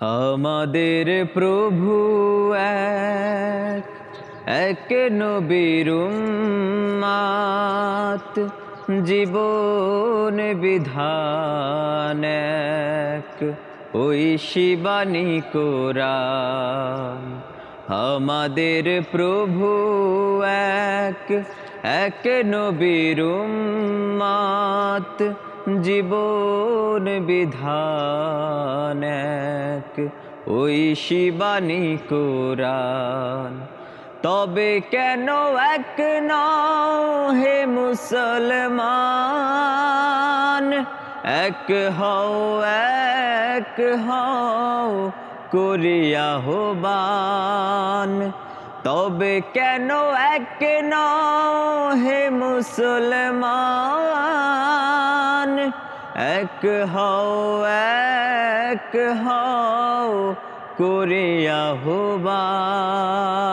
আমাদের প্রভু এক এক নবীর উম্মাত, জীবন বিধান এক। ওই শিবানী কোরআন, আমাদের প্রভু এক এক নবীর উম্মাত জীবন বিধান এক। ওই শিবানী কোরআন। তবে কেন এক নও হে মুসলমান? এক হও এক হও করিয়া হবান তবে কেন এক নও হে মুসলমান? এক হও এক হও করিয়া হবান